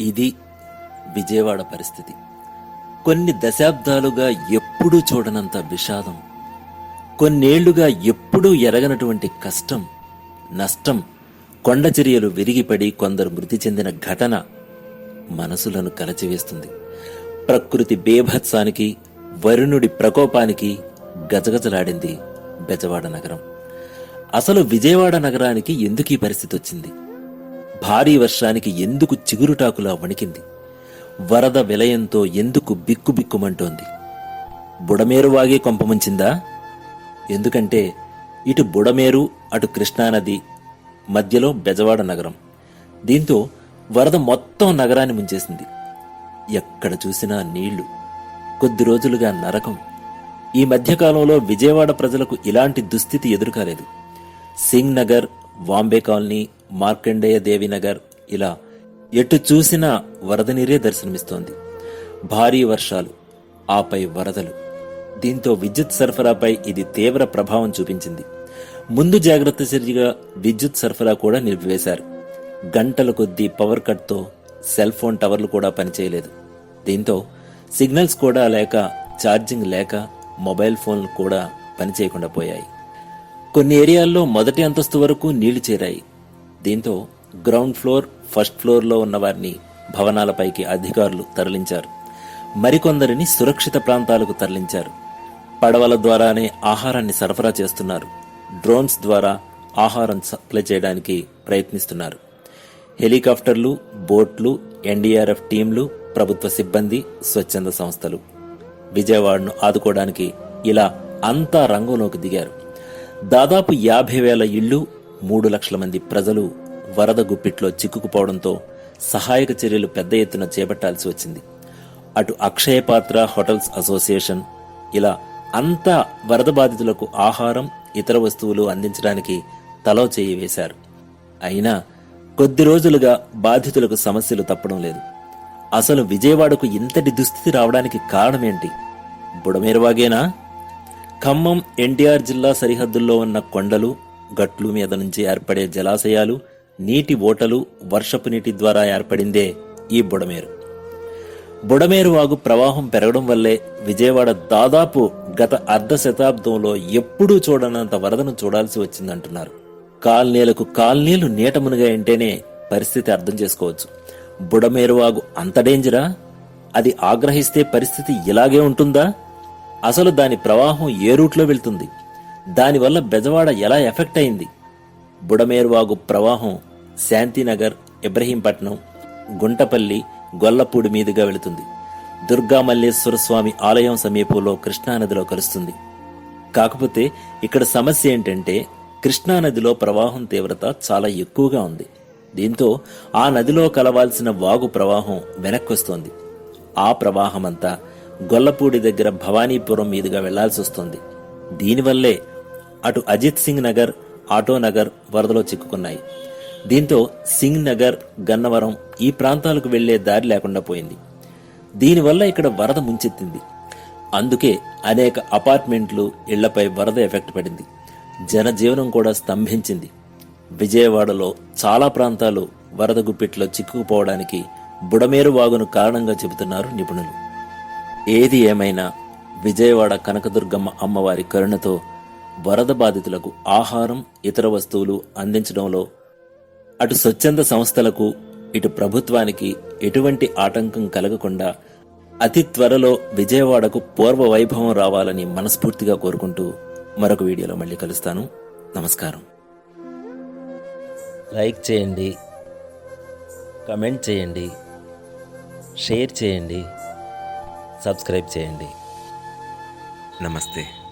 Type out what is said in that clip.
ఇది విజయవాడ పరిస్థితి. కొన్ని దశాబ్దాలుగా ఎప్పుడూ చూడనంత విషాదం. కొన్నేళ్ళుగా ఎప్పుడూ ఎరగనటువంటి కష్టం నష్టం కొండచర్యలు విరిగిపడి కొందరు మృతి చెందిన ఘటన మనసులను కలచివేస్తుంది. ప్రకృతి బేభత్సానికి వరుణుడి ప్రకోపానికి గజగజలాడింది బెజవాడ నగరం. అసలు విజయవాడ నగరానికి ఎందుకు ఈ పరిస్థితి వచ్చింది భారీ వర్షానికి ఎందుకు చిగురుటాకులా వణికింది? వరద విలయంతో ఎందుకు బిక్కుబిక్కుమంటోంది? బుడమేరు వాగే కొంపముంచిందా ఎందుకంటే ఇటు బుడమేరు అటు కృష్ణానది మధ్యలో బెజవాడ నగరం. దీంతో వరద మొత్తం నగరాన్ని ముంచేసింది. ఎక్కడ చూసినా నీళ్ళు కొద్ది రోజులుగా నరకం. ఈ మధ్యకాలంలో విజయవాడ ప్రజలకు ఇలాంటి దుస్థితి ఎదురుకాలేదు. సింగ్ నగర్ వాంబే కాలనీ మార్కండేయ దేవినగర్ ఇలా ఎటు చూసినా వరద నీరే దర్శనమిస్తోంది. భారీ వర్షాలు ఆపై వరదలు. దీంతో విద్యుత్ సరఫరాపై ఇది తీవ్ర ప్రభావం చూపించింది. ముందు జాగ్రత్త చర్యగా విద్యుత్ సరఫరా కూడా నిలిపివేశారు. గంటల కొద్దీ పవర్ కట్తో సెల్ ఫోన్ టవర్లు కూడా పనిచేయలేదు. దీంతో సిగ్నల్స్ కూడా లేక ఛార్జింగ్ లేక మొబైల్ ఫోన్లు కూడా పనిచేయకుండా పోయాయి. కొన్ని ఏరియాల్లో మొదటి అంతస్తు వరకు నీళ్ళు చేరాయి. దీంతో గ్రౌండ్ ఫ్లోర్ ఫస్ట్ ఫ్లోర్లో ఉన్న వారిని భవనాలపైకి అధికారులు తరలించారు. మరికొందరిని సురక్షిత ప్రాంతాలకు తరలించారు. పడవల ద్వారానే ఆహారాన్ని సరఫరా చేస్తున్నారు. డ్రోన్స్ ద్వారా ఆహారం సప్లై చేయడానికి ప్రయత్నిస్తున్నారు. హెలికాప్టర్లు బోట్లు ఎన్డీఆర్ఎఫ్ టీంలు ప్రభుత్వ సిబ్బంది స్వచ్ఛంద సంస్థలు. విజయవాడను ఆదుకోవడానికి ఇలా అంతా రంగంలోకి దిగారు. దాదాపు యాభై వేల ఇళ్ళు మూడు లక్షల మంది ప్రజలు వరద గుప్పిట్లో చిక్కుకుపోవడంతో సహాయక చర్యలు పెద్ద ఎత్తున చేపట్టాల్సి వచ్చింది. అటు అక్షయపాత్ర హోటల్స్ అసోసియేషన్ ఇలా అంతా వరద బాధితులకు ఆహారం ఇతర వస్తువులు అందించడానికి తలో చేయి వేశారు. అయినా కొద్ది రోజులుగా బాధితులకు సమస్యలు తప్పడం లేదు. అసలు విజయవాడకు ఇంతటి దుస్థితి రావడానికి కారణమేంటి? బుడమేరువాగేనా? ఖమ్మం ఎన్టీఆర్ జిల్లా సరిహద్దుల్లో ఉన్న కొండలు గట్లు మీద నుంచి ఏర్పడే జలాశయాలు నీటి ఓటలు వర్షపు నీటి ద్వారా ఏర్పడిందే ఈ బుడమేరు. బుడమేరు వాగు ప్రవాహం పెరగడం వల్లే విజయవాడ దాదాపు గత అర్ధ శతాబ్దంలో ఎప్పుడూ చూడనంత వరదను చూడాల్సి వచ్చిందంటున్నారు. కాలనీలకు కాలనీలు నీట మునిగాయంటేనే పరిస్థితి అర్థం చేసుకోవచ్చు. బుడమేరు వాగు అంత డేంజరా? అది ఆగ్రహిస్తే పరిస్థితి ఇలాగే ఉంటుందా? అసలు దాని ప్రవాహం ఏ రూట్లో వెళ్తుంది? దానివల్ల బెజవాడ ఎలా ఎఫెక్ట్ అయింది? బుడమేరువాగు ప్రవాహం శాంతినగర్ ఇబ్రహీంపట్నం గుంటపల్లి గొల్లపూడి మీదుగా వెళుతుంది. దుర్గామల్లేశ్వర స్వామి ఆలయం సమీపంలో కృష్ణానదిలో కలుస్తుంది. కాకపోతే ఇక్కడ సమస్య ఏంటంటే కృష్ణానదిలో ప్రవాహం తీవ్రత చాలా ఎక్కువగా ఉంది. దీంతో ఆ నదిలో కలవాల్సిన వాగు ప్రవాహం వెనక్కొస్తోంది. ఆ ప్రవాహమంతా గొల్లపూడి దగ్గర భవానీపురం మీదుగా వెళ్ళాల్సి వస్తుంది దీనివల్లే అటు అజిత్ సింగ్ నగర్ ఆటో నగర్ వరదలో చిక్కుకున్నాయి. దీంతో సింగ్ నగర్ గన్నవరం ఈ ప్రాంతాలకు వెళ్ళే దారి లేకుండా పోయింది. దీనివల్ల ఇక్కడ వరద ముంచెత్తింది. అందుకే అనేక అపార్ట్మెంట్లు ఇళ్ళపై వరద ఎఫెక్ట్ పడింది. జనజీవనం కూడా స్తంభించింది. విజయవాడలో చాలా ప్రాంతాలు వరద గుప్పిట్లో చిక్కుకుపోవడానికి బుడమేరు వాగును కారణంగా చెబుతున్నారు నిపుణులు. ఏది ఏమైనా విజయవాడ కనకదుర్గమ్మ అమ్మవారి కరుణతో వరద బాధితులకు ఆహారం ఇతర వస్తువులు అందించడంలో అటు స్వచ్ఛంద సంస్థలకు ఇటు ప్రభుత్వానికి ఎటువంటి ఆటంకం కలగకుండా అతి త్వరలో విజయవాడకు పూర్వ వైభవం రావాలని మనస్ఫూర్తిగా కోరుకుంటూ మరొక వీడియోలో మళ్ళీ కలుస్తాను. నమస్కారం. లైక్ చేయండి కమెంట్ చేయండి షేర్ చేయండి సబ్స్క్రైబ్ చేయండి. నమస్తే.